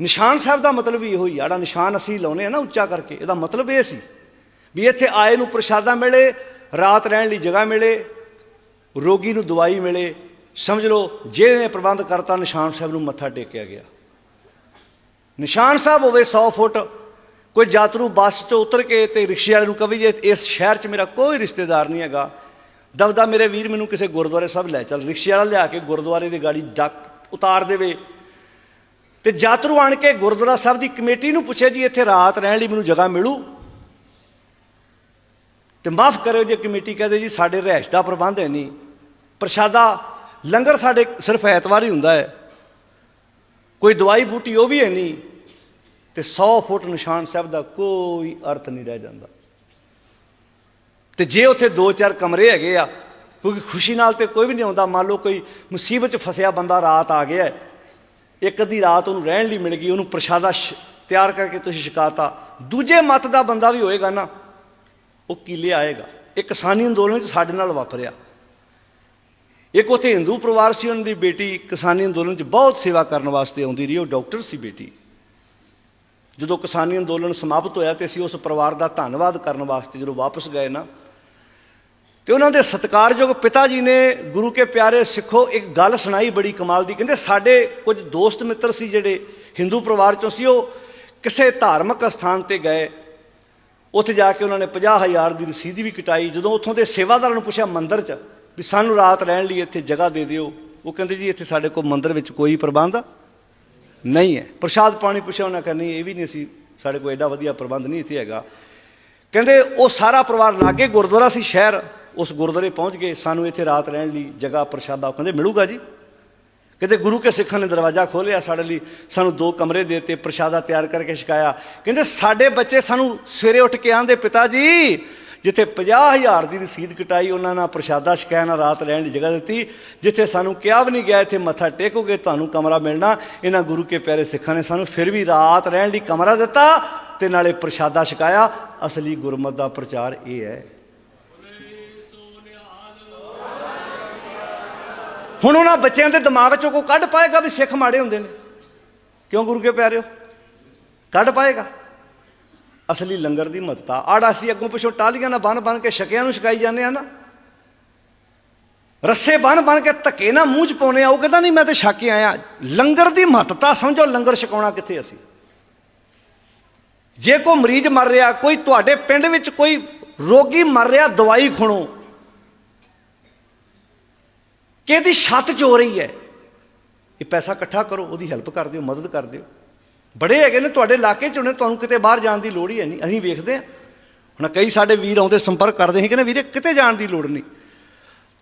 ਨਿਸ਼ਾਨ ਸਾਹਿਬ ਦਾ ਮਤਲਬ ਵੀ ਇਹੋ ਹੀ ਆੜਾ ਨਿਸ਼ਾਨ ਅਸੀਂ ਲਾਉਨੇ ਆ ਨਾ ਉੱਚਾ ਕਰਕੇ, ਇਹਦਾ ਮਤਲਬ ਇਹ ਸੀ ਵੀ ਇੱਥੇ ਆਏ ਨੂੰ ਪ੍ਰਸ਼ਾਦਾ ਮਿਲੇ, ਰਾਤ ਰਹਿਣ ਲਈ ਜਗ੍ਹਾ ਮਿਲੇ, ਰੋਗੀ ਨੂੰ ਦਵਾਈ ਮਿਲੇ। ਸਮਝ ਲਓ ਜਿਹਨੇ ਪ੍ਰਬੰਧ ਕਰਤਾ, ਨਿਸ਼ਾਨ ਸਾਹਿਬ ਨੂੰ ਮੱਥਾ ਟੇਕਿਆ ਗਿਆ। ਨਿਸ਼ਾਨ ਸਾਹਿਬ ਹੋਵੇ 100 ਫੁੱਟ, ਕੋਈ ਯਾਤਰੂ ਬੱਸ 'ਚੋਂ ਉਤਰ ਕੇ ਤੇ ਰਿਕਸ਼ੇ ਵਾਲੇ ਨੂੰ ਕਹੇ ਜੇ ਇਸ ਸ਼ਹਿਰ 'ਚ ਮੇਰਾ ਕੋਈ ਰਿਸ਼ਤੇਦਾਰ ਨਹੀਂ ਹੈਗਾ। ਦਬਦਾ ਮੇਰੇ ਵੀਰ ਮੈਨੂੰ ਕਿਸੇ ਗੁਰਦੁਆਰੇ ਸਾਹਿਬ ਲੈ ਚੱਲ, ਰਿਕਸ਼ੇ ਵਾਲਾ ਲਿਆ ਕੇ ਗੁਰਦੁਆਰੇ ਦੀ ਗਾੜੀ ਡੱਕ ਉਤਾਰ ਦੇਵੇ। ਤੇ ਯਾਤਰੂ ਆਣ ਕੇ ਗੁਰਦੁਆਰਾ ਸਾਹਿਬ ਦੀ ਕਮੇਟੀ ਨੂੰ ਪੁੱਛਿਆ ਜੀ, ਇੱਥੇ ਰਾਤ ਰਹਿਣ ਲਈ ਮੈਨੂੰ ਜਗ੍ਹਾ ਮਿਲੂ? ਤੇ ਮਾਫ ਕਰਿਓ ਜੇ ਕਮੇਟੀ ਕਹਦੇ ਜੀ, ਸਾਡੇ ਰਹਿਸ਼ ਦਾ ਪ੍ਰਬੰਧ ਹੈ ਨਹੀਂ। ਪ੍ਰਸ਼ਾਦਾ ਲੰਗਰ ਸਾਡੇ ਸਿਰਫ ਐਤਵਾਰ ਹੀ ਹੁੰਦਾ ਹੈ। ਕੋਈ ਦਵਾਈ ਬੂਟੀ ਉਹ ਵੀ ਹੈ ਨਹੀਂ। ਤੇ 100 ਫੁੱਟ ਨਿਸ਼ਾਨ ਸਾਹਿਬ ਦਾ ਕੋਈ ਅਰਥ ਨਹੀਂ ਰਹਿ ਜਾਂਦਾ। ਤੇ ਜੇ ਉੱਥੇ ਦੋ ਚਾਰ ਕਮਰੇ ਹੈਗੇ ਆ, ਕਿਉਂਕਿ ਖੁਸ਼ੀ ਨਾਲ ਤੇ ਕੋਈ ਵੀ ਨਹੀਂ ਆਉਂਦਾ। ਮੰਨ ਲਓ ਕੋਈ ਮੁਸੀਬਤ 'ਚ ਫਸਿਆ ਬੰਦਾ ਰਾਤ ਆ ਗਿਆ ਇੱਕ ਅੱਧੀ ਰਾਤ ਉਹਨੂੰ ਰਹਿਣ ਲਈ ਮਿਲ ਗਈ, ਉਹਨੂੰ ਪ੍ਰਸ਼ਾਦਾ ਸ਼- ਤਿਆਰ ਕਰਕੇ ਤੁਸੀਂ ਛਕਾਤਾ। ਦੂਜੇ ਮਤ ਦਾ ਬੰਦਾ ਵੀ ਹੋਏਗਾ ਨਾ, ਉਹ ਕੀਲੇ ਆਏਗਾ। ਇਹ ਕਿਸਾਨੀ ਅੰਦੋਲਨ ਵਿੱਚ ਸਾਡੇ ਨਾਲ ਵਾਪਰਿਆ। ਇੱਕ ਉੱਥੇ ਹਿੰਦੂ ਪਰਿਵਾਰ ਸੀ, ਉਹਨਾਂ ਦੀ ਬੇਟੀ ਕਿਸਾਨੀ ਅੰਦੋਲਨ 'ਚ ਬਹੁਤ ਸੇਵਾ ਕਰਨ ਵਾਸਤੇ ਆਉਂਦੀ ਰਹੀ, ਉਹ ਡਾਕਟਰ ਸੀ ਬੇਟੀ। ਜਦੋਂ ਕਿਸਾਨੀ ਅੰਦੋਲਨ ਸਮਾਪਤ ਹੋਇਆ ਤੇ ਅਸੀਂ ਉਸ ਪਰਿਵਾਰ ਦਾ ਧੰਨਵਾਦ ਕਰਨ ਵਾਸਤੇ ਜਦੋਂ ਵਾਪਸ ਗਏ ਨਾ ਤੇ ਉਹਨਾਂ ਦੇ ਸਤਿਕਾਰਯੋਗ ਪਿਤਾ ਜੀ ਨੇ ਗੁਰੂ ਕੇ ਪਿਆਰੇ ਸਿੱਖੋ ਇੱਕ ਗੱਲ ਸੁਣਾਈ ਬੜੀ ਕਮਾਲ ਦੀ, ਕਹਿੰਦੇ ਸਾਡੇ ਕੁਝ ਦੋਸਤ ਮਿੱਤਰ ਸੀ ਜਿਹੜੇ ਹਿੰਦੂ ਪਰਿਵਾਰ ਚੋਂ ਸੀ, ਉਹ ਕਿਸੇ ਧਾਰਮਿਕ ਸਥਾਨ ਤੇ ਗਏ। ਉੱਥੇ ਜਾ ਕੇ ਉਹਨਾਂ ਨੇ 50000 ਦੀ ਰਸੀਦ ਵੀ ਕਟਾਈ। ਜਦੋਂ ਉੱਥੋਂ ਦੇ ਸੇਵਾਦਾਰਾਂ ਨੂੰ ਪੁੱਛਿਆ ਮੰਦਿਰ 'ਚ ਵੀ ਸਾਨੂੰ ਰਾਤ ਰਹਿਣ ਲਈ ਇੱਥੇ ਜਗ੍ਹਾ ਦੇ ਦਿਓ, ਉਹ ਕਹਿੰਦੇ ਜੀ ਇੱਥੇ ਸਾਡੇ ਕੋਲ ਮੰਦਿਰ ਵਿੱਚ ਕੋਈ ਪ੍ਰਬੰਧ ਨਹੀਂ ਹੈ। ਪ੍ਰਸ਼ਾਦ ਪਾਣੀ ਪੁੱਛਿਆ, ਉਹਨਾਂ ਕਹਿੰਦੇ ਇਹ ਵੀ ਨਹੀਂ ਸੀ, ਸਾਡੇ ਕੋਲ ਐਡਾ ਵਧੀਆ ਪ੍ਰਬੰਧ ਨਹੀਂ ਇੱਥੇ ਹੈਗਾ। ਕਹਿੰਦੇ ਉਹ ਸਾਰਾ ਪਰਿਵਾਰ ਲਾਗੇ ਗੁਰਦੁਆਰਾ ਸੀ, ਸ਼ਹਿਰ। ਉਸ ਗੁਰਦੁਆਰੇ ਪਹੁੰਚ ਗਏ ਸਾਨੂੰ ਇੱਥੇ ਰਾਤ ਰਹਿਣ ਲਈ ਜਗ੍ਹਾ ਪ੍ਰਸ਼ਾਦਾ ਕਹਿੰਦੇ, ਮਿਲੂਗਾ ਜੀ? ਕਹਿੰਦੇ, ਗੁਰੂ ਕੇ ਸਿੱਖਾਂ ਨੇ ਦਰਵਾਜ਼ਾ ਖੋਲ੍ਹਿਆ ਸਾਡੇ ਲਈ, ਸਾਨੂੰ ਦੋ ਕਮਰੇ ਦੇ ਦਿੱਤੇ, ਪ੍ਰਸ਼ਾਦਾ ਤਿਆਰ ਕਰਕੇ ਛਕਾਇਆ। ਕਹਿੰਦੇ, ਸਾਡੇ ਬੱਚੇ ਸਾਨੂੰ ਸਵੇਰੇ ਉੱਠ ਕੇ ਆਂਦੇ, ਪਿਤਾ ਜੀ, ਜਿੱਥੇ 50000 ਦੀ ਰਸੀਦ ਕਟਾਈ, ਉਹਨਾਂ ਨਾਲ ਪ੍ਰਸ਼ਾਦਾ ਛਕਾਇਆ, ਨਾ ਰਾਤ ਰਹਿਣ ਦੀ ਜਗ੍ਹਾ ਦਿੱਤੀ। ਜਿੱਥੇ ਸਾਨੂੰ ਕਿਹਾ ਵੀ ਨਹੀਂ ਗਿਆ, ਇੱਥੇ ਮੱਥਾ ਟੇਕੋਗੇ, ਤੁਹਾਨੂੰ ਕਮਰਾ ਮਿਲਣਾ। ਇਹਨਾਂ ਗੁਰੂ ਕੇ ਪਿਆਰੇ ਸਿੱਖਾਂ ਨੇ ਸਾਨੂੰ ਫਿਰ ਵੀ ਰਾਤ ਰਹਿਣ ਲਈ ਕਮਰਾ ਦਿੱਤਾ ਤੇ ਨਾਲੇ ਪ੍ਰਸ਼ਾਦਾ ਛਕਾਇਆ। ਅਸਲੀ ਗੁਰਮਤ ਦਾ ਪ੍ਰਚਾਰ ਇਹ ਹੈ ਹੁਣ ਉਹਨਾਂ ਬੱਚਿਆਂ ਦੇ ਦਿਮਾਗ ਚੋਂ ਕੋ ਕੱਢ ਪਾਏਗਾ ਵੀ ਸਿੱਖ ਮਾੜੇ ਹੁੰਦੇ ਨੇ? ਕਿਉਂ ਗੁਰੂ ਕੇ ਪਿਆਰਿਓ ਕੱਢ ਪਾਏਗਾ? ਅਸਲੀ ਲੰਗਰ ਦੀ ਮਹੱਤਤਾ। ਆੜਾ ਅਸੀਂ ਅੱਗੋਂ ਪਿਛੋਂ ਟਾਲੀਆਂ ਨਾਲ ਬਨ ਬਨ ਕੇ ਛਕਿਆਂ ਨੂੰ ਛਕਾਈ ਜਾਂਦੇ ਆ ਨਾ। ਰੱਸੇ ਬਨ ਬਨ ਕੇ ਧੱਕੇ ਨਾਲ ਮੂੰਹ ਚ ਪਾਉਨੇ ਆ ਉਹ ਕਹਿੰਦਾ, ਨਹੀਂ, ਮੈਂ ਤੇ ਛਕ ਕੇ ਆਇਆ। ਲੰਗਰ ਦੀ ਮਹੱਤਤਾ ਸਮਝੋ, ਲੰਗਰ ਛਕਾਉਣਾ ਕਿੱਥੇ ਅਸੀਂ? ਜੇ ਕੋਈ ਮਰੀਜ਼ ਮਰ ਰਿਹਾ, ਕੋਈ ਤੁਹਾਡੇ ਪਿੰਡ ਵਿੱਚ ਕੋਈ ਰੋਗੀ ਮਰ ਰਿਹਾ, ਦਵਾਈ ਖੁਣੋ। ਕਿ ਇਹਦੀ ਛੱਤ ਚੋ ਰਹੀ ਹੈ। ਇਹ ਪੈਸਾ ਇਕੱਠਾ ਕਰੋ, ਉਹਦੀ ਹੈਲਪ ਕਰ ਦਿਓ, ਮਦਦ ਕਰ ਦਿਓ। ਬੜੇ ਹੈਗੇ ਨੇ ਤੁਹਾਡੇ ਇਲਾਕੇ ਚ ਹੋਣੇ ਤੁਹਾਨੂੰ ਕਿਤੇ ਬਾਹਰ ਜਾਣ ਦੀ ਲੋੜ ਹੀ ਹੈ ਨਹੀਂ। ਅਸੀਂ ਵੇਖਦੇ ਹਾਂ। ਹੁਣ ਕਈ ਸਾਡੇ ਵੀਰ ਆਉਂਦੇ ਸੰਪਰਕ ਕਰਦੇ ਸੀ ਕਹਿੰਦੇ ਵੀਰੇ, ਕਿਤੇ ਜਾਣ ਦੀ ਲੋੜ ਨਹੀਂ।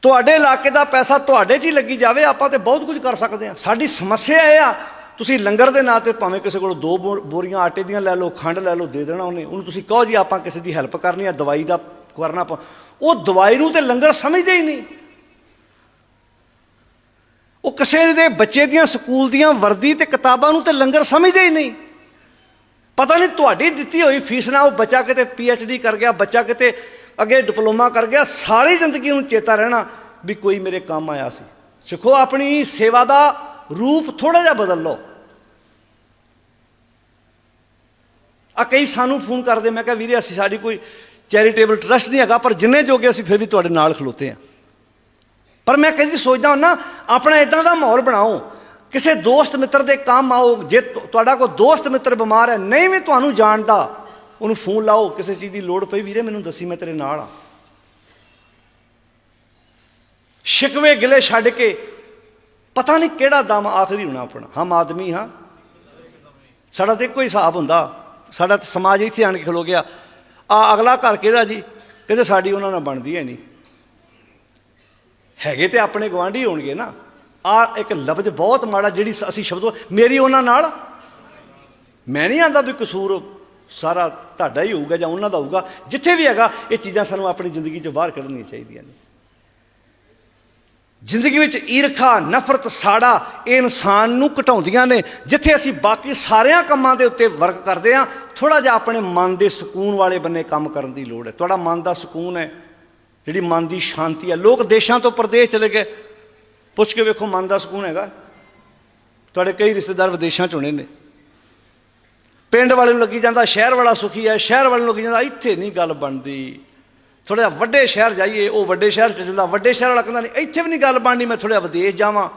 ਤੁਹਾਡੇ ਇਲਾਕੇ ਦਾ ਪੈਸਾ ਤੁਹਾਡੇ 'ਚ ਹੀ ਲੱਗੀ ਜਾਵੇ, ਆਪਾਂ ਤੇ ਬਹੁਤ ਕੁਝ ਕਰ ਸਕਦੇ ਹਾਂ। ਸਾਡੀ ਸਮੱਸਿਆ ਇਹ ਆ, ਤੁਸੀਂ ਲੰਗਰ ਦੇ ਨਾਂ ਤੇ ਭਾਵੇਂ ਕਿਸੇ ਕੋਲ ਦੋ ਬੋ- ਬੋਰੀਆਂ, ਆਟੇ ਦੀਆਂ ਲੈ ਲਓ, ਖੰਡ ਲੈ ਲਓ, ਦੇ ਦੇਣਾ ਉਹਨੇ, ਉਹਨੂੰ ਤੁਸੀਂ ਕਹੋ ਜੀ, ਆਪਾਂ ਕਿਸੇ ਦੀ ਹੈਲਪ ਕਰਨੀ ਆ, ਦਵਾਈ ਦਾ ਕਰਨਾ ਆਪਾਂ ਉਹ ਦਵਾਈ ਨੂੰ ਤੇ ਲੰਗਰ ਸਮਝਦੇ ਹੀ ਨਹੀਂ। ਉਹ ਕਿਸੇ ਦੇ ਬੱਚੇ ਦੀਆਂ, ਸਕੂਲ ਦੀਆਂ ਵਰਦੀ ਤੇ ਕਿਤਾਬਾਂ ਨੂੰ ਤੇ ਲੰਗਰ ਸਮਝਦੇ ਹੀ ਨਹੀਂ। ਪਤਾ ਨਹੀਂ ਤੁਹਾਡੀ ਦਿੱਤੀ ਹੋਈ ਫੀਸ ਨਾਲ ਉਹ ਬੱਚਾ ਕਿਤੇ ਡੀ ਕਰ ਗਿਆ, ਬੱਚਾ ਕਿਤੇ ਅੱਗੇ ਡਿਪਲੋਮਾ ਕਰ ਗਿਆ, ਸਾਰੀ ਜ਼ਿੰਦਗੀ ਨੂੰ ਚੇਤਾ ਰਹਿਣਾ ਵੀ ਕੋਈ ਮੇਰੇ ਕੰਮ ਆਇਆ ਸੀ। ਸਿੱਖੋ ਆਪਣੀ ਸੇਵਾ ਦਾ ਰੂਪ ਥੋੜਾ ਜਿਹਾ ਬਦਲ ਲਓ। ਆ ਕਈ ਸਾਨੂੰ ਫੋਨ ਕਰਦੇ, ਮੈਂ ਕਿਹਾ ਵੀਰੇ, ਅਸੀਂ ਸਾਡੀ ਕੋਈ ਚੈਰੀਟੇਬਲ ਟਰਸਟ ਨਹੀਂ ਹੈਗਾ, ਪਰ ਜਿੰਨੇ ਜੋਗੇ ਅਸੀਂ ਫਿਰ ਵੀ ਤੁਹਾਡੇ ਨਾਲ ਖਲੋਤੇ ਹਾਂ। ਪਰ ਮੈਂ ਕਦੀ ਸੋਚਦਾ ਹਾਂ ਆਪਣਾ ਇਦਾਂ ਦਾ ਮਾਹੌਲ ਬਣਾਓ। ਕਿਸੇ ਦੋਸਤ ਮਿੱਤਰ ਦੇ ਕੰਮ ਆਓ, ਜੇ ਤੁਹਾਡਾ ਕੋਈ ਦੋਸਤ ਮਿੱਤਰ ਬਿਮਾਰ ਹੈ, ਨਹੀਂ ਵੀ ਤੁਹਾਨੂੰ ਜਾਣਦਾ, ਉਹਨੂੰ ਫੋਨ ਲਾਓ, ਕਿਸੇ ਚੀਜ਼ ਦੀ ਲੋੜ ਪਈ, ਵੀਰੇ ਮੈਨੂੰ ਦੱਸੀ, ਮੈਂ ਤੇਰੇ ਨਾਲ ਆ ਸ਼ਿਕਵੇ ਗਿਲੇ ਛੱਡ ਕੇ, ਪਤਾ ਨਹੀਂ ਕਿਹੜਾ ਦਮ ਆਖਰੀ ਹੋਣਾ ਆਪਣਾ, ਹਮ ਆਦਮੀ ਹਾਂ। ਸਾਡਾ ਤੇ ਇੱਕੋ ਹੀ ਹਿਸਾਬ ਹੁੰਦਾ, ਸਾਡਾ ਤਾਂ ਸਮਾਜ ਇੱਥੇ ਆਣ ਕੇ ਖਲੋ ਗਿਆ। ਆ ਅਗਲਾ ਘਰ ਕਿਹਦਾ ਜੀ? ਕਹਿੰਦੇ ਸਾਡੀ ਉਹਨਾਂ ਨਾਲ ਬਣਦੀ ਹੈ ਨਹੀਂ। ਹੈਗੇ ਤੇ ਆਪਣੇ ਗਵਾਂਢੀ ਹੋਣਗੇ ਨਾ। ਆ ਇੱਕ ਲਫ਼ਜ਼ ਬਹੁਤ ਮਾੜਾ ਜਿਹੜੀ ਅਸੀਂ ਸ਼ਬਦ ਮੇਰੀ ਉਹਨਾਂ ਨਾਲ। ਮੈਂ ਨਹੀਂ ਆਂਦਾ ਵੀ ਕਸੂਰ ਸਾਰਾ ਤੁਹਾਡਾ ਹੀ ਹੋਊਗਾ ਜਾਂ ਉਹਨਾਂ ਦਾ ਹੋਊਗਾ। ਜਿੱਥੇ ਵੀ ਹੈਗਾ, ਇਹ ਚੀਜ਼ਾਂ ਸਾਨੂੰ ਆਪਣੀ ਜ਼ਿੰਦਗੀ 'ਚੋਂ ਬਾਹਰ ਕੱਢਣੀਆਂ ਚਾਹੀਦੀਆਂ ਨੇ। ਜ਼ਿੰਦਗੀ ਵਿੱਚ ਈਰਖਾ, ਨਫ਼ਰਤ, ਸਾੜਾ, ਇਹ ਇਨਸਾਨ ਨੂੰ ਘਟਾਉਂਦੀਆਂ ਨੇ। ਜਿੱਥੇ ਅਸੀਂ ਬਾਕੀ ਸਾਰਿਆਂ ਕੰਮਾਂ ਦੇ ਉੱਤੇ ਵਰਕ ਕਰਦੇ ਆ ਥੋੜਾ ਜਿਹਾ ਆਪਣੇ ਮਨ ਦੇ ਸਕੂਨ ਵਾਲੇ ਬੰਨੇ ਕੰਮ ਕਰਨ ਦੀ ਲੋੜ ਹੈ। ਤੁਹਾਡਾ ਮਨ ਦਾ ਸਕੂਨ ਹੈ। ਜਿਹੜੀ ਮਨ ਦੀ ਸ਼ਾਂਤੀ ਹੈ ਲੋਕ ਦੇਸ਼ਾਂ ਤੋਂ ਪਰਦੇਸ਼ ਚਲੇ ਗਏ। ਪੁੱਛ ਕੇ ਵੇਖੋ ਮਨ ਦਾ ਸਕੂਨ ਹੈਗਾ। ਤੁਹਾਡੇ ਕਈ ਰਿਸ਼ਤੇਦਾਰ ਵਿਦੇਸ਼ਾਂ ਚ ਹੋਣੇ ਨੇ। ਪਿੰਡ ਵਾਲੇ ਨੂੰ ਲੱਗੀ ਜਾਂਦਾ, ਸ਼ਹਿਰ ਵਾਲਾ ਸੁਖੀ ਹੈ, ਸ਼ਹਿਰ ਵਾਲੇ ਨੂੰ ਲੱਗੀ ਜਾਂਦਾ, ਇੱਥੇ ਨਹੀਂ ਗੱਲ ਬਣਦੀ। ਥੋੜਾ ਜਿਹਾ ਵੱਡੇ ਸ਼ਹਿਰ ਜਾਈਏ, ਉਹ ਵੱਡੇ ਸ਼ਹਿਰ ਚ ਜਾਂਦਾ ਵੱਡੇ ਸ਼ਹਿਰ ਵਾਲਾ ਕਹਿੰਦਾ, ਨਹੀਂ, ਇੱਥੇ ਵੀ ਨਹੀਂ ਗੱਲ ਬਣਨੀ ਮੈਂ ਥੋੜਾ ਜਿਹਾ ਵਿਦੇਸ਼ ਜਾਵਾਂ।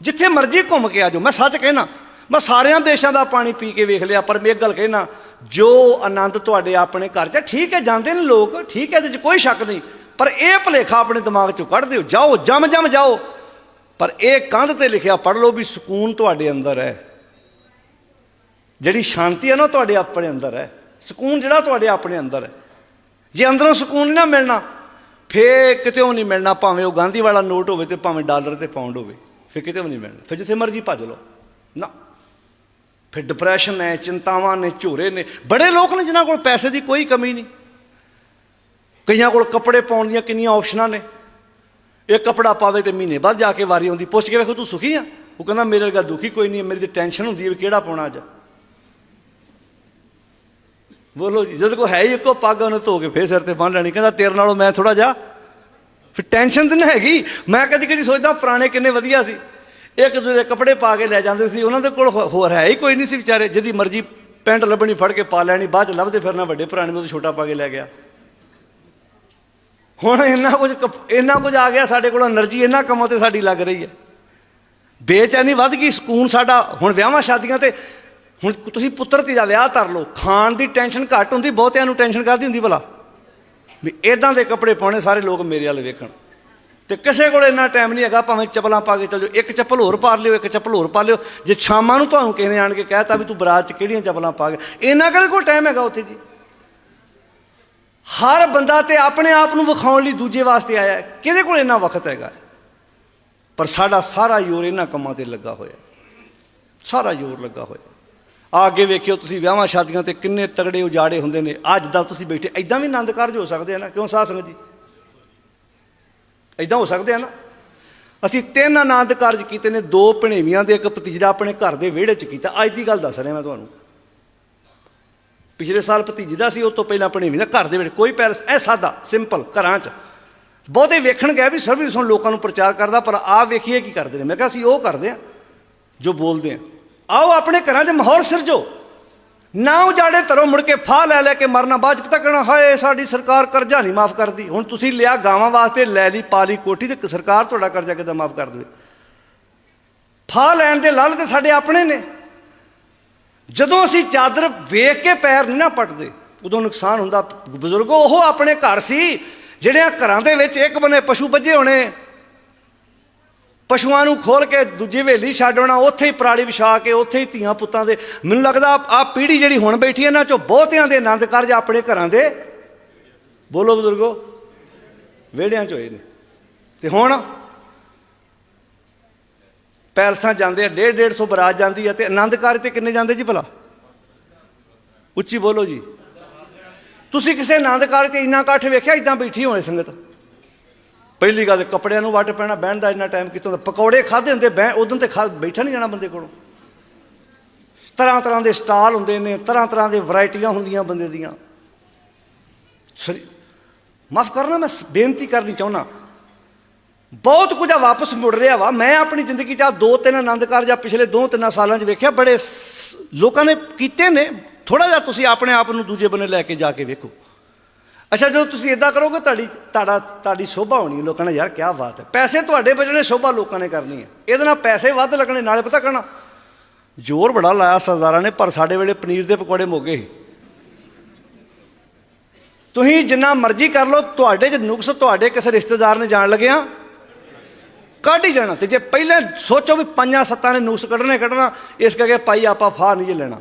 ਜਿੱਥੇ ਮਰਜ਼ੀ ਘੁੰਮ ਕੇ ਆ ਆਜੋ ਮੈਂ ਸੱਚ ਕਹਿਣਾ, ਮੈਂ ਸਾਰਿਆਂ ਦੇਸ਼ਾਂ ਦਾ ਪਾਣੀ ਪੀ ਕੇ ਵੇਖ ਲਿਆ, ਪਰ ਮੈਂ ਇੱਕ ਗੱਲ ਕਹਿਣਾ, ਜੋ ਆਨੰਦ ਤੁਹਾਡੇ ਆਪਣੇ ਘਰ 'ਚ ਠੀਕ ਹੈ, ਜਾਂਦੇ ਨੇ ਲੋਕ, ਠੀਕ ਹੈ, ਇਹਦੇ 'ਚ ਕੋਈ ਸ਼ੱਕ ਨਹੀਂ। ਪਰ ਇਹ ਭਲੇਖਾ ਆਪਣੇ ਦਿਮਾਗ 'ਚੋਂ ਕੱਢ ਦਿਓ, ਜਾਓ, ਜਮ ਜਮ, ਜਾਓ। ਪਰ ਇਹ ਕੰਧ ਤੇ ਲਿਖਿਆ, ਪੜ੍ਹ ਲਓ ਵੀ ਸਕੂਨ ਤੁਹਾਡੇ ਅੰਦਰ ਹੈ। ਜਿਹੜੀ ਸ਼ਾਂਤੀ ਹੈ ਨਾ ਤੁਹਾਡੇ ਆਪਣੇ ਅੰਦਰ ਹੈ। ਸਕੂਨ ਜਿਹੜਾ ਤੁਹਾਡੇ ਆਪਣੇ ਅੰਦਰ ਹੈ। ਜੇ ਅੰਦਰੋਂ ਸਕੂਨ ਨਹੀਂ ਨਾ ਮਿਲਣਾ, ਫੇਰ ਕਿਤੇ ਨਹੀਂ ਮਿਲਣਾ, ਭਾਵੇਂ ਉਹ ਗਾਂਧੀ ਵਾਲਾ ਨੋਟ ਹੋਵੇ ਤੇ ਭਾਵੇਂ ਡਾਲਰ ਤੇ ਪਾਉਂਡ ਹੋਵੇ, ਫੇਰ ਕਿਤੇ ਵੀ ਨਹੀਂ ਮਿਲਣਾ। ਫਿਰ ਜਿੱਥੇ ਮਰਜ਼ੀ ਭੱਜ ਲਓ। ਨਾ। ਫਿਰ ਡਿਪਰੈਸ਼ਨ ਹੈ ਚਿੰਤਾਵਾਂ ਨੇ, ਝੋਰੇ ਨੇ। ਬੜੇ ਲੋਕ ਨੇ ਜਿਨ੍ਹਾਂ ਕੋਲ ਪੈਸੇ ਦੀ ਕੋਈ ਕਮੀ ਨਹੀਂ। ਕਈਆਂ ਕੋਲ ਕੱਪੜੇ ਪਾਉਣ ਦੀਆਂ ਕਿੰਨੀਆਂ ਆਪਸ਼ਨਾਂ ਨੇ। ਇਹ ਕੱਪੜਾ ਪਾਵੇ ਤੇ ਮਹੀਨੇ ਬਾਅਦ ਜਾ ਕੇ ਵਾਰੀ ਆਉਂਦੀ, ਪੁੱਛ ਕੇ ਵੇਖੋ ਤੂੰ ਸੁਖੀ ਆ? ਉਹ ਕਹਿੰਦਾ, ਮੇਰੇ ਵਰਗਾ ਦੁਖੀ ਕੋਈ ਨਹੀਂ ਮੇਰੀ ਤੇ ਟੈਨਸ਼ਨ ਹੁੰਦੀ ਹੈ ਵੀ ਕਿਹੜਾ ਪਾਉਣਾ ਅੱਜ। ਬੋਲੋ ਜੀ, ਜਦ ਕੋ ਹੈ ਹੀ ਇੱਕੋ ਪੱਗ, ਉਹਨੇ ਧੋ ਕੇ ਫੇਰ ਸਿਰ ਤੇ ਬੰਨ ਲੈਣੀ, ਕਹਿੰਦਾ ਤੇਰੇ ਨਾਲੋਂ ਮੈਂ ਥੋੜਾ ਜਾ ਫਿਰ ਟੈਨਸ਼ਨ ਤਾਂ ਨਹੀਂ ਹੈਗੀ। ਮੈਂ ਕਦੀ ਕਦੀ ਸੋਚਦਾ ਪੁਰਾਣੇ ਕਿੰਨੇ ਵਧੀਆ ਸੀ। ਇੱਕ ਦੂਜੇ ਦੇ ਕੱਪੜੇ ਪਾ ਕੇ ਲੈ ਜਾਂਦੇ ਸੀ। ਉਹਨਾਂ ਦੇ ਕੋਲ ਹੋਰ ਹੈ ਹੀ ਕੋਈ ਨਹੀਂ ਸੀ ਵਿਚਾਰੇ, ਜਿਹਦੀ ਮਰਜ਼ੀ ਪੈਂਟ ਲੱਭਣੀ, ਫੜ ਕੇ ਪਾ ਲੈਣੀ, ਬਾਅਦ ਚ ਲੱਭਦੇ ਫਿਰਨਾ ਵੱਡੇ ਪੁਰਾਣੇ ਨੂੰ ਛੋਟਾ ਪਾ ਕੇ ਲੈ ਗਿਆ। ਹੁਣ ਇੰਨਾ ਕੁਝ ਇੰਨਾ ਕੁਝ ਆ ਗਿਆ ਸਾਡੇ ਕੋਲ એનર્ਜੀ ਇੰਨਾ ਕੰਮਾਂ ਤੇ ਸਾਡੀ ਲੱਗ ਰਹੀ ਹੈ। ਬੇਚੈਨੀ ਵੱਧ ਗਈ, ਸਕੂਨ ਸਾਡਾ, ਹੁਣ ਵਿਆਹਾਂ ਸ਼ਾਦੀਆਂ ਤੇ ਹੁਣ ਤੁਸੀਂ ਪੁੱਤਰ ਧੀ ਦਾ ਵਿਆਹ ਧਰ ਲਓ, ਖਾਣ ਦੀ ਟੈਨਸ਼ਨ ਘੱਟ ਹੁੰਦੀ, ਬਹੁਤਿਆਂ ਨੂੰ ਟੈਨਸ਼ਨ ਕਰਦੀ ਹੁੰਦੀ ਭਲਾ। ਵੀ ਇਦਾਂ ਦੇ ਕੱਪੜੇ ਪਾਉਣੇ ਸਾਰੇ ਲੋਕ ਮੇਰੇ ਵੱਲ ਵੇਖਣ। ਤੇ ਕਿਸੇ ਕੋਲ ਇੰਨਾ ਟਾਈਮ ਨਹੀਂ ਹੈਗਾ, ਭਾਵੇਂ ਚੱਪਲਾਂ ਪਾ ਕੇ ਚੱਲ ਜਾਓ, ਇੱਕ ਚੱਪਲ ਹੋਰ ਪਾ ਲਿਓ, ਇੱਕ ਚੱਪਲ ਹੋਰ ਪਾ ਲਿਓ। ਜੇ ਸ਼ਾਮਾਂ ਨੂੰ ਤੁਹਾਨੂੰ ਕਿਸੇ ਆਣ ਕੇ ਕਹਿਤਾ ਵੀ ਤੂੰ ਬਰਾਤ 'ਚ ਕਿਹੜੀਆਂ ਚਪਲਾਂ ਪਾ ਕੇ ਇੰਨਾ ਕਿਹੜੇ ਕੋਲ ਟਾਈਮ ਹੈਗਾ ਉੱਥੇ ਜੀ? ਹਰ ਬੰਦਾ ਤੇ ਆਪਣੇ ਆਪ ਨੂੰ ਵਿਖਾਉਣ ਲਈ ਦੂਜੇ ਵਾਸਤੇ ਆਇਆ ਕਿਹਦੇ ਕੋਲ ਇੰਨਾ ਵਕਤ ਹੈਗਾ? ਪਰ ਸਾਡਾ ਸਾਰਾ ਜ਼ੋਰ ਇਹਨਾਂ ਕੰਮਾਂ ਤੇ ਲੱਗਾ ਹੋਇਆ ਸਾਰਾ ਜ਼ੋਰ ਲੱਗਾ ਹੋਇਆ ਆ ਅੱਗੇ ਵੇਖਿਓ ਤੁਸੀਂ ਵਿਆਹਾਂ ਸ਼ਾਦੀਆਂ ਤੇ ਕਿੰਨੇ ਤਗੜੇ ਉਜਾੜੇ ਹੁੰਦੇ ਨੇ। ਅੱਜ ਦਾ ਤੁਸੀਂ ਬੈਠੇ ਐਦਾਂ ਵੀ ਆਨੰਦ ਕਾਰਜ ਹੋ ਸਕਦੇ ਆ ਨਾ? ਕਿਉਂ ਸਾਧ ਸੰਗਤ ਜੀ? ਐਦਾਂ ਹੋ ਸਕਦੇ ਆ ਨਾ? ਅਸੀਂ ਤਿੰਨ ਆਨੰਦ ਕਾਰਜ ਕੀਤੇ ਨੇ, ਦੋ ਭਣੇਵੀਆਂ ਦੇ, ਇੱਕ ਭਤੀਜਾ ਆਪਣੇ ਘਰ ਦੇ ਵਿਹੜੇ 'ਚ ਕੀਤਾ। ਅੱਜ ਦੀ ਗੱਲ ਦੱਸ ਰਿਹਾ ਮੈਂ ਤੁਹਾਨੂੰ। ਪਿਛਲੇ ਸਾਲ ਭਤੀਜੀ ਦਾ ਸੀ, ਉਹ ਤੋਂ ਪਹਿਲਾਂ ਆਪਣੇ ਵੀ ਦਾ ਘਰ ਦੇ ਵਿੱਚ ਕੋਈ ਪੈਲਸ ਐ ਸਾਦਾ ਸਿੰਪਲ ਘਰਾਂ 'ਚ। ਬਹੁਤੇ ਵੇਖਣ ਗਏ ਵੀ ਸਰਵਿਸ ਹੁਣ ਲੋਕਾਂ ਨੂੰ ਪ੍ਰਚਾਰ ਕਰਦਾ, ਪਰ ਆਹ ਵੇਖੀਏ ਕੀ ਕਰਦੇ ਨੇ। ਮੈਂ ਕਿਹਾ, ਅਸੀਂ ਉਹ ਕਰਦੇ ਆ ਜੋ ਬੋਲਦੇ ਆ ਆਓ ਆਪਣੇ ਘਰਾਂ 'ਚ ਮਾਹੌਲ ਸਿਰਜੋ। ਨਾ ਉਜਾੜੇ ਧਰੋ, ਮੁੜ ਕੇ ਫਾਹ ਲੈ ਲੈ ਕੇ ਮਰਨਾ। ਬਾਅਦ 'ਚ ਪਤਾ ਕਰਨਾ ਹਾਏ, ਸਾਡੀ ਸਰਕਾਰ ਕਰਜ਼ਾ ਨਹੀਂ ਮਾਫ ਕਰਦੀ। ਹੁਣ ਤੁਸੀਂ ਲਿਆ ਗਾਵਾਂ ਵਾਸਤੇ, ਲੈ ਲਈ ਪਾਲੀ ਕੋਠੀ ਤੇ ਸਰਕਾਰ ਤੁਹਾਡਾ ਕਰਜ਼ਾ ਕਿੱਦਾਂ ਮਾਫ ਕਰ ਦੇਵੇ? ਫਾਹ ਲੈਣ ਦੇ ਲਾਲ ਤੇ ਸਾਡੇ ਆਪਣੇ ਨੇ। ਜਦੋਂ ਅਸੀਂ ਚਾਦਰ ਵੇਖ ਕੇ ਪੈਰ ਨਹੀਂ ਨਾ ਪਟਦੇ, ਉਦੋਂ ਨੁਕਸਾਨ ਹੁੰਦਾ। ਬਜ਼ੁਰਗੋ, ਉਹ ਆਪਣੇ ਘਰ ਸੀ ਜਿਹੜਿਆਂ ਘਰਾਂ ਦੇ ਵਿੱਚ ਇੱਕ ਬਨੇ ਪਸ਼ੂ ਬੱਝੇ ਹੋਣੇ। ਪਸ਼ੂਆਂ ਨੂੰ ਖੋਲ ਕੇ ਦੂਜੀ ਹਵੇਲੀ ਛੱਡ ਆਉਣਾ, ਉੱਥੇ ਹੀ ਪਰਾਲੀ ਵਿਛਾ ਕੇ, ਉੱਥੇ ਹੀ ਧੀਆਂ ਪੁੱਤਾਂ ਦੇ। ਮੈਨੂੰ ਲੱਗਦਾ ਆ ਪੀੜ੍ਹੀ ਜਿਹੜੀ ਹੁਣ ਬੈਠੀ ਹੈ, ਇਹਨਾਂ ਚੋਂ ਬਹੁਤਿਆਂ ਦੇ ਆਨੰਦ ਕਾਰਜ ਆਪਣੇ ਘਰਾਂ ਦੇ। ਬੋਲੋ ਬਜ਼ੁਰਗੋ, ਵਿਹੜਿਆਂ ਚ ਹੋਏ ਨੇ। ਤੇ ਹੁਣ ਪੈਲਸਾਂ ਜਾਂਦੇ ਆ 1.5 150 ਬਰਾਤ ਜਾਂਦੀ ਹੈ ਤੇ ਆਨੰਦ ਕਾਰਜ ਤੇ ਕਿੰਨੇ ਜਾਂਦੇ ਜੀ ਭਲਾ? ਉੱਚੀ ਬੋਲੋ ਜੀ। ਤੁਸੀਂ ਕਿਸੇ ਆਨੰਦ ਕਾਰਜ ਤੇ ਇੰਨਾ ਇਕੱਠ ਵੇਖਿਆ, ਇਦਾਂ ਬੈਠੀ ਹੋਣੀ ਸੰਗਤ? ਪਹਿਲੀ ਗੱਲ, ਕੱਪੜਿਆਂ ਨੂੰ ਵੱਟ ਪੈਣਾ, ਬਹਿਣ ਦਾ ਇੰਨਾ ਟਾਈਮ ਕਿਤੋਂ ਦਾ? ਪਕੌੜੇ ਖਾਦੇ ਹੁੰਦੇ, ਬਹਿ ਉਦੋਂ ਤੇ ਖਾ, ਬੈਠਾ ਨਹੀਂ ਜਾਣਾ ਬੰਦੇ ਕੋਲੋਂ। ਤਰ੍ਹਾਂ ਤਰ੍ਹਾਂ ਦੇ ਸਟਾਲ ਹੁੰਦੇ ਨੇ, ਤਰ੍ਹਾਂ ਤਰ੍ਹਾਂ ਦੇ ਵੈਰਾਈਟੀਆਂ ਹੁੰਦੀਆਂ ਬੰਦੇ ਦੀਆਂ। ਮਾਫ ਕਰਨਾ, ਮੈਂ ਬੇਨਤੀ ਕਰਨੀ ਚਾਹੁੰਦਾ। ਬਹੁਤ ਕੁਝ ਆ, ਵਾਪਸ ਮੁੜ ਰਿਹਾ ਵਾ। ਮੈਂ ਆਪਣੀ ਜ਼ਿੰਦਗੀ 'ਚ ਆ ਦੋ ਤਿੰਨ ਆਨੰਦ ਕਾਰਜ ਆ ਪਿਛਲੇ ਦੋ ਤਿੰਨਾਂ ਸਾਲਾਂ 'ਚ ਵੇਖਿਆ, ਬੜੇ ਲੋਕਾਂ ਨੇ ਕੀਤੇ ਨੇ। ਥੋੜਾ ਜਿਹਾ ਤੁਸੀਂ ਆਪਣੇ ਆਪ ਨੂੰ ਦੂਜੇ ਬੰਨੇ ਲੈ ਕੇ ਜਾ ਕੇ ਵੇਖੋ। ਅੱਛਾ, ਜਦੋਂ ਤੁਸੀਂ ਇਦਾਂ ਕਰੋਗੇ, ਤੁਹਾਡੀ, ਤੁਹਾਡਾ, ਤੁਹਾਡੀ ਸ਼ੋਭਾ ਹੋਣੀ ਲੋਕਾਂ ਨੇ ਯਾਰ ਕੀ ਬਾਤ ਹੈ। ਪੈਸੇ ਤੁਹਾਡੇ ਬਚਣੇ, ਸ਼ੋਭਾ ਲੋਕਾਂ ਨੇ ਕਰਨੀ ਹੈ। ਇਹਦੇ ਨਾਲ ਪੈਸੇ ਵੱਧ ਲੱਗਣੇ, ਨਾਲੇ ਪਤਾ ਕਰਨਾ। ਜ਼ੋਰ ਬੜਾ ਲਾਇਆ ਸਰਦਾਰਾਂ ਨੇ, ਪਰ ਸਾਡੇ ਵੇਲੇ ਪਨੀਰ ਦੇ ਪਕੌੜੇ ਮੋਗੇ ਸੀ। ਤੁਸੀਂ ਜਿੰਨਾ ਮਰਜ਼ੀ ਕਰ ਲਓ, ਤੁਹਾਡੇ 'ਚ ਨੁਕਸ ਤੁਹਾਡੇ ਕਿਸੇ ਰਿਸ਼ਤੇਦਾਰ ਨੇ ਜਾਣ ਲੱਗਿਆ ਕੱਢ ਹੀ ਜਾਣਾ ਤੇ ਜੇ ਪਹਿਲੇ ਸੋਚੋ ਵੀ ਪੰਜਾਂ ਸੱਤਾਂ ਨੇ ਨੂਸ ਕੱਢਣੇ ਕੱਢਣਾ, ਇਸ ਕਰਕੇ ਭਾਈ ਆਪਾਂ ਫਾਹ ਨਹੀਂ ਜੇ ਲੈਣਾ।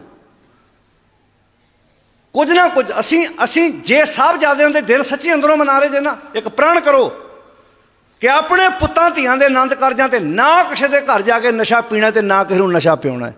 ਕੁਝ ਨਾ ਕੁਝ, ਅਸੀਂ ਅਸੀਂ ਜੇ ਸਾਹਿਬ ਜਾਦੇ ਹੁੰਦੇ ਦਿਲ ਸੱਚੀ ਅੰਦਰੋਂ ਮਨਾ ਰਹੇ ਜੇ ਨਾ, ਇੱਕ ਪ੍ਰਣ ਕਰੋ ਕਿ ਆਪਣੇ ਪੁੱਤਾਂ ਧੀਆਂ ਦੇ ਆਨੰਦ ਕਾਰਜਾਂ ਤੇ ਨਾ ਕਿਸੇ ਦੇ ਘਰ ਜਾ ਕੇ ਨਸ਼ਾ ਪੀਣਾ ਤੇ ਨਾ ਕਿਸੇ ਨੂੰ ਨਸ਼ਾ ਪਿਉਣਾ